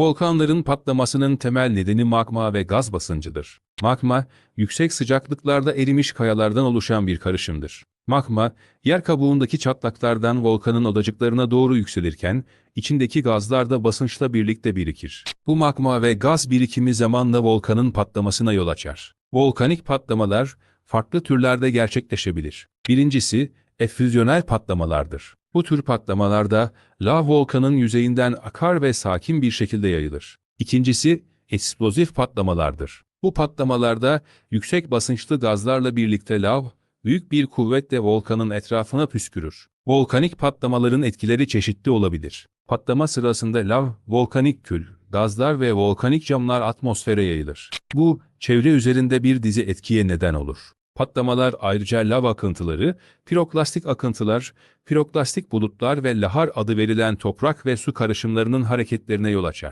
Volkanların patlamasının temel nedeni magma ve gaz basıncıdır. Magma, yüksek sıcaklıklarda erimiş kayalardan oluşan bir karışımdır. Magma, yer kabuğundaki çatlaklardan volkanın odacıklarına doğru yükselirken, içindeki gazlar da basınçla birlikte birikir. Bu magma ve gaz birikimi zamanla volkanın patlamasına yol açar. Volkanik patlamalar, farklı türlerde gerçekleşebilir. Birincisi, efüzyonel patlamalardır. Bu tür patlamalarda lav volkanın yüzeyinden akar ve sakin bir şekilde yayılır. İkincisi, eksplozif patlamalardır. Bu patlamalarda yüksek basınçlı gazlarla birlikte lav, büyük bir kuvvetle volkanın etrafına püskürür. Volkanik patlamaların etkileri çeşitli olabilir. Patlama sırasında lav, volkanik kül, gazlar ve volkanik camlar atmosfere yayılır. Bu, çevre üzerinde bir dizi etkiye neden olur. Patlamalar ayrıca lav akıntıları, piroklastik akıntılar, piroklastik bulutlar ve lahar adı verilen toprak ve su karışımlarının hareketlerine yol açar.